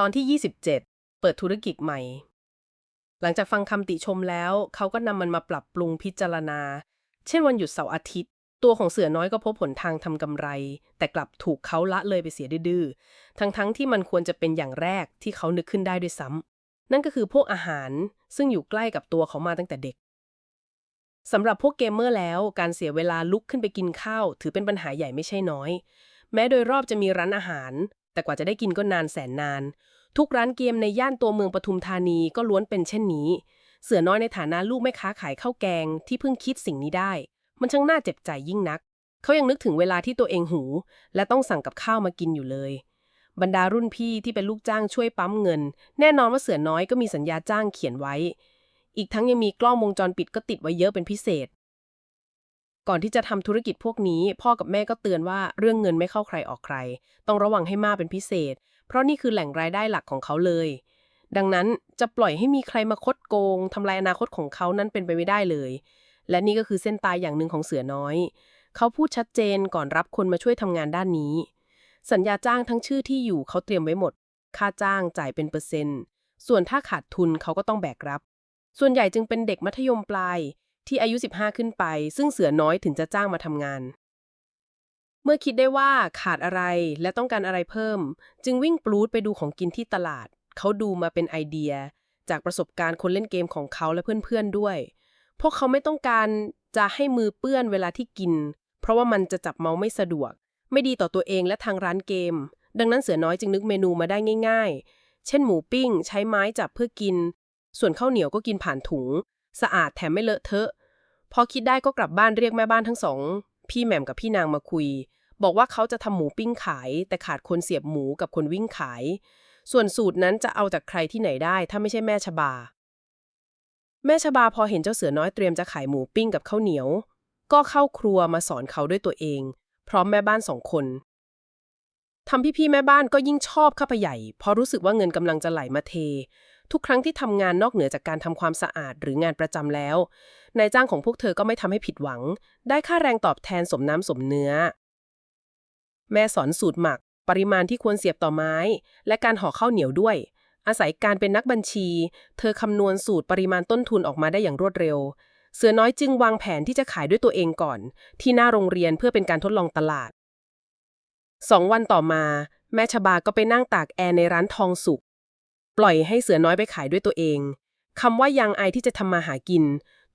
ตอนที่ 27 เปิดธุรกิจใหม่ หลังจากฟังคำติชมแล้ว เขาก็นำมันมาปรับปรุงพิจารณา เช่นวันหยุดเสาร์อาทิตย์ ตัวของเสือน้อยก็พบผลทางทำกำไร แต่กลับถูกเขาละเลยไปเสียดื้อๆทั้งๆที่มันควรจะเป็นอย่างแรกที่เขานึกขึ้นได้ด้วยซ้ำนั่นก็คือพวกอาหารซึ่งอยู่ใกล้กับตัวเขามาตั้งแต่เด็กสำหรับพวกเกมเมอร์แล้วการเสียเวลาลุกขึ้นไปกินข้าว ถือเป็นปัญหาใหญ่ไม่ใช่น้อย แม้โดยรอบจะมีร้านอาหาร แต่กว่าจะได้กินก็นานแสนนาน ทุกร้านเกมในย่านตัวเมืองปทุมธานีก็ล้วนเป็นเช่นนี้ เสือน้อยในฐานะลูกแม่ค้าขายข้าวแกงที่เพิ่งคิดสิ่งนี้ได้ มันช่างน่าเจ็บใจยิ่งนัก เขายังนึกถึงเวลาที่ตัวเองหู และต้องสั่งกับข้าวมากินอยู่เลย บรรดารุ่นพี่ที่เป็นลูกจ้างช่วยปั๊มเงิน แน่นอนว่าเสือน้อยก็มีสัญญาจ้างเขียนไว้ อีกทั้งยังมีกล้องวงจรปิดก็ติดไว้เยอะเป็นพิเศษ ก่อนที่จะทำธุรกิจพวกนี้ พ่อกับแม่ก็เตือนว่าเรื่องเงินไม่เข้าใครออกใคร ต้องระวังให้มากเป็นพิเศษ เพราะนี่คือแหล่งรายได้หลักของเขาเลย ดังนั้นจะปล่อยให้มีใครมาคดโกงทำลายอนาคตของเขานั้นเป็นไปไม่ได้เลย และนี่ก็คือเส้นตายอย่างหนึ่งของเสือน้อย เขาพูดชัดเจนก่อนรับคนมาช่วยทำงานด้านนี้ สัญญาจ้างทั้งชื่อที่อยู่เขาเตรียมไว้หมด ค่าจ้างจ่ายเป็นเปอร์เซ็นต์ ส่วนถ้าขาดทุนเขาก็ต้องแบกรับ ส่วนใหญ่จึงเป็นเด็กมัธยมปลาย ที่อายุ 15 ขึ้นไป ซึ่งเสือน้อยถึงจะจ้างมาทำงาน เมื่อคิดได้ว่าขาดอะไรและต้องการอะไรเพิ่ม จึงวิ่งปลูดไปดูของกินที่ตลาด เขาดูมาเป็นไอเดีย จากประสบการณ์คนเล่นเกมของเขาและเพื่อนๆด้วย พวกเขาไม่ต้องการจะให้มือเปื้อนเวลาที่กิน เพราะว่ามันจะจับเมาส์ไม่สะดวก ไม่ดีต่อตัวเองและทางร้านเกม ดังนั้นเสือน้อยจึงนึกเมนูมาได้ง่าย ๆ เช่นหมูปิ้ง ใช้ไม้จับเพื่อกิน ส่วนข้าวเหนียวก็กินผ่านถุง สะอาดแถมไม่เลอะเทอะ พอคิดได้ก็กลับบ้านเรียกแม่บ้านทั้งสอง พี่แหม่มกับพี่นางมาคุย บอกว่าเขาจะทำหมูปิ้งขาย แต่ขาดคนเสียบหมูกับคนวิ่งขาย ส่วนสูตรนั้นจะเอาจากใครที่ไหนได้ ถ้าไม่ใช่แม่ชบา แม่ชบาพอเห็นเจ้าเสือน้อยเตรียมจะขายหมูปิ้งกับข้าวเหนียว ก็เข้าครัวมาสอนเขาด้วยตัวเอง พร้อมแม่บ้านสองคนทำพี่ๆแม่บ้านก็ยิ่งชอบข้าไปใหญ่พราะรู้สึกว่าเงินกำลังจะไหลมาเท ทุกครั้งที่ทำงานนอกเหนือจากการทำความสะอาดหรืองานประจำแล้ว นายจ้างของพวกเธอก็ไม่ทำให้ผิดหวัง ได้ค่าแรงตอบแทนสมน้ำสมเนื้อ แม่สอนสูตรหมัก ปริมาณที่ควรเสียบต่อไม้ และการห่อข้าวเหนียวด้วย อาศัยการเป็นนักบัญชี เธอคำนวณสูตรปริมาณต้นทุนออกมาได้อย่างรวดเร็ว เสือน้อยจึงวางแผนที่จะขายด้วยตัวเองก่อน ที่หน้าโรงเรียนเพื่อเป็นการทดลองตลาดสองวันต่อมา แม่ชบาก็ไปนั่งตากแอร์ในร้านทองสุก ปล่อยให้เสือน้อยไปขายด้วยตัวเองคำว่ายังไอที่จะทำมาหากิน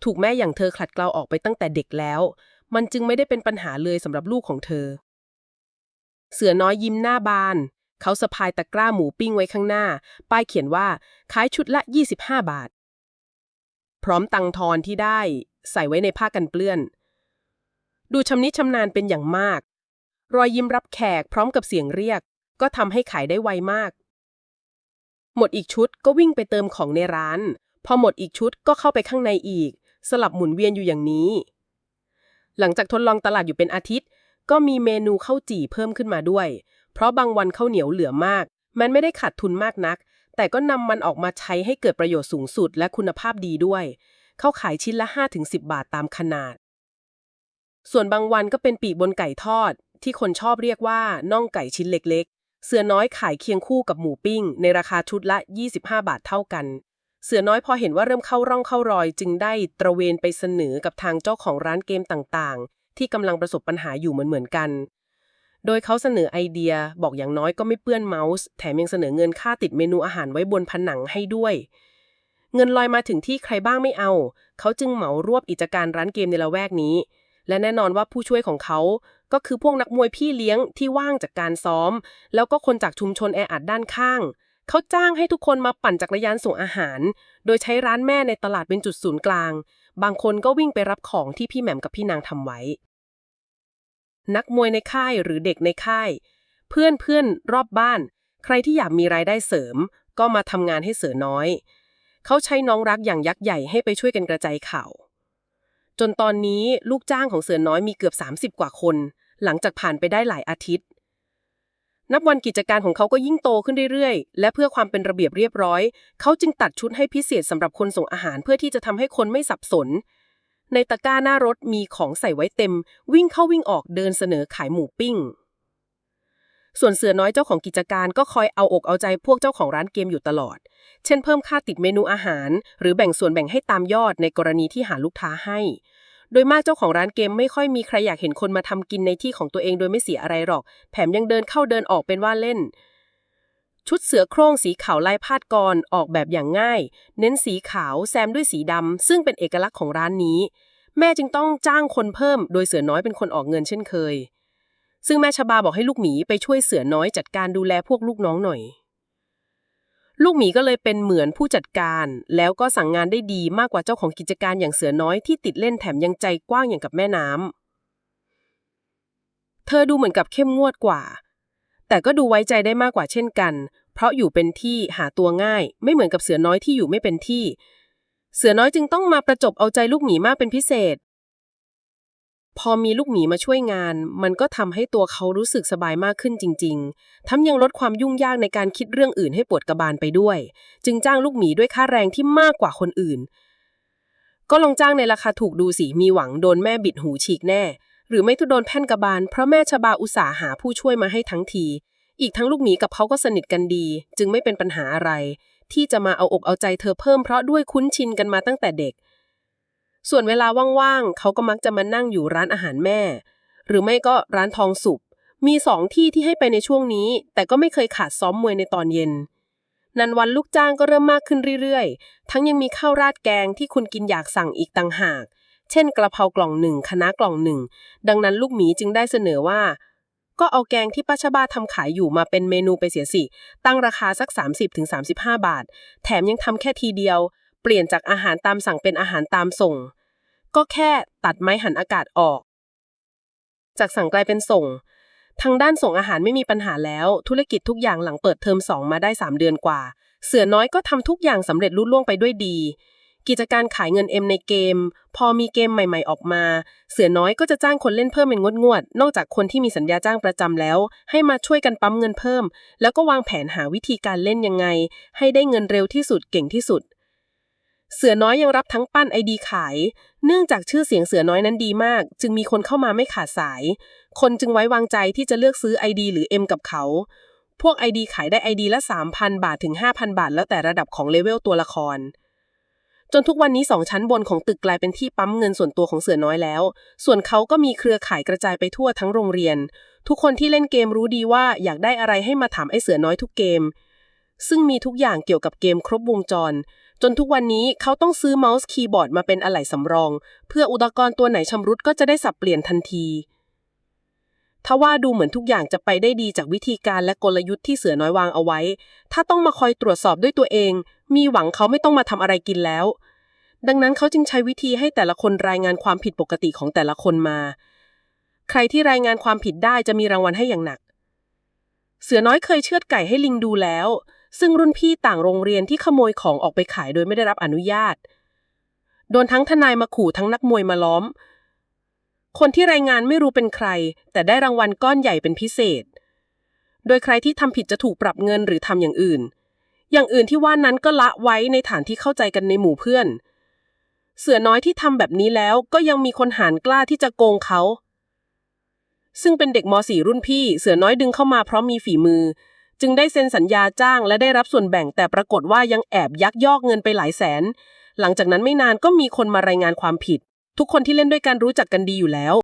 ถูกแม่อย่างเธอขัดเกลาออกไปตั้งแต่เด็กแล้ว มันจึงไม่ได้เป็นปัญหาเลยสำหรับลูกของเธอ เสือน้อยยิ้มหน้าบาน เขาสะพายตะกร้าหมูปิ้งไว้ข้างหน้า ป้ายเขียนว่า ขายชุดละ 25 บาท พร้อมตังทอนที่ได้ ใส่ไว้ในผ้ากันเปื้อน ดูชำนิชำนาญเป็นอย่างมาก รอยยิ้มรับแขกพร้อมกับเสียงเรียก ก็ทำให้ขายได้ไวมาก หมดอีกชุดก็วิ่งไปเติมของในร้าน พอหมดอีกชุดก็เข้าไปข้างในอีก สลับหมุนเวียนอยู่อย่างนี้ หลังจากทดลองตลาดอยู่เป็นอาทิตย์ ก็มีเมนูข้าวจี่เพิ่มขึ้นมาด้วย เพราะบางวันข้าวเหนียวเหลือมาก มันไม่ได้ขาดทุนมากนัก แต่ก็นำมันออกมาใช้ให้เกิดประโยชน์สูงสุดและคุณภาพดีด้วย เขาขายชิ้นละ 5-10 บาทตามขนาด ส่วนบางวันก็เป็นปีกบนไก่ทอด ที่คนชอบเรียกว่าน่องไก่ชิ้นเล็ก เสือน้อยขายเคียงคู่กับหมูปิ้ง ในราคาชุดละ 25 บาทเท่ากัน เสือน้อยพอเห็นว่าเริ่มเข้าร่องเข้ารอย จึงได้ตระเวนไปเสนอกับทางเจ้าของร้านเกมต่างๆ ที่กำลังประสบปัญหาอยู่เหมือนๆกัน โดยเขาเสนอไอเดียบอกอย่างน้อยก็ไม่เปื้อนเมาส์ แถมยังเสนอเงินค่าติดเมนูอาหารไว้บนผนังให้ด้วย เงินลอยมาถึงที่ใครบ้างไม่เอา เขาจึงเหมารวบกิจการร้านเกมในละแวกนี้ และแน่นอนว่าผู้ช่วยของเขา ก็คือพวกนักมวยพี่เลี้ยงที่ว่างจากการซ้อม แล้วก็คนจากชุมชนแออัดด้านข้าง เขาจ้างให้ทุกคนมาปั่นจักรยานส่งอาหาร โดยใช้ร้านแม่ในตลาดเป็นจุดศูนย์กลาง บางคนก็วิ่งไปรับของที่พี่แหม่มกับพี่นางทำไว้ นักมวยในค่ายหรือเด็กในค่าย เพื่อนเพื่อนรอบบ้าน ใครที่อยากมีรายได้เสริม ก็มาทำงานให้เสือน้อย เขาใช้น้องรักอย่างยักษ์ใหญ่ให้ไปช่วยกันกระจายข่าวจนตอนนี้ลูกจ้างของเสือน้อยมีเกือบ 30 กว่าคน หลังจากผ่านไปได้หลายอาทิตย์ นับวันกิจการของเขาก็ยิ่งโตขึ้นเรื่อยๆ และเพื่อความเป็นระเบียบเรียบร้อย เขาจึงตัดชุดให้พิเศษสำหรับคนส่งอาหารเพื่อที่จะทำให้คนไม่สับสน ในตะกร้าหน้ารถมีของใส่ไว้เต็ม วิ่งเข้าวิ่งออกเดินเสนอขายหมูปิ้ง ส่วนเสือน้อยเจ้าของกิจการก็คอยเอาอกเอาใจพวกเจ้าของร้านเกมอยู่ตลอด เช่น เพิ่มค่าติดเมนูอาหาร หรือแบ่งส่วนแบ่งให้ตามยอดในกรณีที่หาลูกค้าให้ โดยมากเจ้าของร้านเกมไม่ค่อยมีใครอยากเห็นคนมาทำกินในที่ของตัวเองโดยไม่เสียอะไรหรอก แถมยังเดินเข้าเดินออกเป็นว่าเล่น ชุดเสือโคร่งสีขาวลายพาดกรออกแบบอย่างง่าย เน้นสีขาวแซมด้วยสีดำซึ่งเป็นเอกลักษณ์ของร้านนี้ แม่จึงต้องจ้างคนเพิ่ม โดยเสือน้อยเป็นคนออกเงินเช่นเคย ซึ่งแม่ชบาบอกให้ลูกหมีไปช่วยเสือน้อยจัดการดูแลพวกลูกน้องหน่อย ลูกหมีก็เลยเป็นเหมือนผู้จัดการ แล้วก็สั่งงานได้ดีมากกว่าเจ้าของกิจการอย่างเสือน้อยที่ติดเล่นแถมยังใจกว้างอย่างกับแม่น้ำเธอดูเหมือนกับเข้มงวดกว่า แต่ก็ดูไว้ใจได้มากกว่าเช่นกัน เพราะอยู่เป็นที่หาตัวง่าย ไม่เหมือนกับเสือน้อยที่อยู่ไม่เป็นที่ เสือน้อยจึงต้องมาประจบเอาใจลูกหมีมากเป็นพิเศษ พอมีลูกหมีมาช่วยงาน มันก็ทำให้ตัวเขารู้สึกสบายมากขึ้นจริง ๆ ทั้งยังลดความยุ่งยากในการคิดเรื่องอื่นให้ปวดกระบาลไปด้วย จึงจ้างลูกหมีด้วยค่าแรงที่มากกว่าคนอื่น ก็ลองจ้างในราคาถูกดูสิ มีหวังโดนแม่บิดหูฉีกแน่ หรือไม่ทุโดนแพ่นกระบาล เพราะแม่ชบาอุตสาห์หาผู้ช่วยมาให้ทั้งที อีกทั้งลูกหมีกับเขาก็สนิทกันดี จึงไม่เป็นปัญหาอะไร ที่จะมาเอาอกเอาใจเธอเพิ่มเพราะด้วยคุ้นชินกันมาตั้งแต่เด็ก ส่วนเวลาว่างๆเขาก็มักจะมานั่งอยู่ร้านอาหารแม่ หรือไม่ก็ร้านทองสุบมีสองที่ที่ให้ไปในช่วงนี้ แต่ก็ไม่เคยขาดซ้อมมวยในตอนเย็น นันวันลูกจ้างก็เริ่มมากขึ้นเรื่อยๆ ทั้งยังมีข้าวราดแกงที่คุณกินอยากสั่งอีกต่างหาก เช่นกระเพรากล่องหนึ่งคณะกล่องหนึ่ง ดังนั้นลูกหมีจึงได้เสนอว่า ก็เอาแกงที่ป้าชบาทำขายอยู่มาเป็นเมนูไปเสียสิ ตั้งราคาสัก 30-35 บาท แถมยังทำแค่ทีเดียว เปลี่ยนจากอาหารตามสั่งเป็นอาหารตามส่ง ก็แค่ตัดไม้หันอากาศออก จากสั่งกลายเป็นส่ง ทางด้านส่งอาหารไม่มีปัญหาแล้ว ธุรกิจทุกอย่างหลังเปิดเทอมสองมาได้ 3 เดือนกว่า เสือน้อยก็ทำทุกอย่างสำเร็จลุล่วงไปด้วยดี กิจการขายเงินเอ็มในเกม พอมีเกมใหม่ ๆออกมา เสือน้อยก็จะจ้างคนเล่นเพิ่มเป็นงวดๆนอกจากคนที่มีสัญญาจ้างประจำแล้ว ให้มาช่วยกันปั๊มเงินเพิ่ม แล้วก็วางแผนหาวิธีการเล่นยังไง ให้ได้เงินเร็วที่สุดเก่งที่สุด เสือน้อยยังรับทั้งปั้นไอดีขาย เนื่องจากชื่อเสียงเสือน้อยนั้นดีมาก จึงมีคนเข้ามาไม่ขาดสาย คนจึงไว้วางใจที่จะเลือกซื้อ ID หรือ M กับเขา พวก ID ขายได้ ID ละ 3,000 บาทถึง 5,000 บาท แล้วแต่ระดับของเลเวลตัวละคร จนทุกวันนี้สองชั้นบนของตึกกลายเป็นที่ปั๊มเงินส่วนตัวของเสือน้อยแล้ว ส่วนเขาก็มีเครือข่ายกระจายไปทั่วทั้งโรงเรียน ทุกคนที่เล่นเกมรู้ดีว่าอยากได้อะไรให้มาถามไอ้เสือน้อยทุกเกมซึ่งมีทุกอย่างเกี่ยวกับเกมครบวงจร จนทุกวันนี้เขาต้องซื้อเมาส์คีย์บอร์ดมาเป็นอะไหล่สำรอง เพื่ออุปกรณ์ตัวไหนชำรุดก็จะได้สับเปลี่ยนทันทีถ้าว่าดูเหมือนทุกอย่างจะไปได้ดีจากวิธีการและกลยุทธ์ที่เสือน้อยวางเอาไว้ ถ้าต้องมาคอยตรวจสอบด้วยตัวเอง มีหวังเขาไม่ต้องมาทำอะไรกินแล้ว ดังนั้นเขาจึงใช้วิธีให้แต่ละคนรายงานความผิดปกติของแต่ละคนมา ใครที่รายงานความผิดได้จะมีรางวัลให้อย่างหนัก เสือน้อยเคยเชือดไก่ให้ลิงดูแล้ว ซึ่งรุ่นพี่ต่างโรงเรียนที่ขโมยของออกไปขายโดยไม่ได้รับอนุญาต โดนทั้งทนายมาขู่ทั้งนักมวยมาล้อม คนที่รายงานไม่รู้เป็นใคร แต่ได้รางวัลก้อนใหญ่เป็นพิเศษ โดยใครที่ทำผิดจะถูกปรับเงินหรือทำอย่างอื่น อย่างอื่นที่ว่านั้นก็ละไว้ในฐานที่เข้าใจกันในหมู่เพื่อน เสือน้อยที่ทำแบบนี้แล้วก็ยังมีคนหานกล้าที่จะโกงเขาซึ่งเป็นเด็กม .4 รุ่นพี่ เสือน้อยดึงเข้ามาเพราะมีฝีมือ จึงได้เซ็นสัญญาจ้างและได้รับส่วนแบ่งแต่ปรากฏว่ายังแอบยักยอกเงินไปหลายแสน หลังจากนั้นไม่นานก็มีคนมารายงานความผิด ทุกคนที่เล่นด้วยกันรู้จักกันดีอยู่แล้ว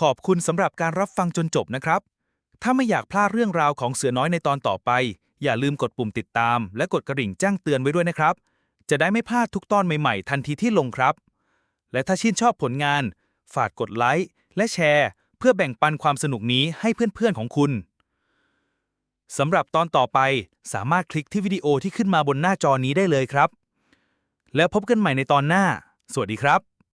ขอบคุณสำหรับการรับฟังจนจบนะครับ ถ้าไม่อยากพลาดเรื่องราวของเสือน้อยในตอนต่อไป อย่าลืมกดปุ่มติดตาม และกดกระดิ่งแจ้งเตือนไว้ด้วยนะครับ จะได้ไม่พลาดทุกตอนใหม่ๆ ทันทีที่ลงครับ และถ้าชื่นชอบผลงาน ฝากกดไลค์และแชร์ เพื่อแบ่งปันความสนุกนี้ให้เพื่อนๆของคุณ สำหรับตอนต่อไปสามารถคลิกที่วิดีโอที่ขึ้นมาบนหน้าจอนี้ได้เลยครับ แล้วพบกันใหม่ในตอนหน้า สวัสดีครับ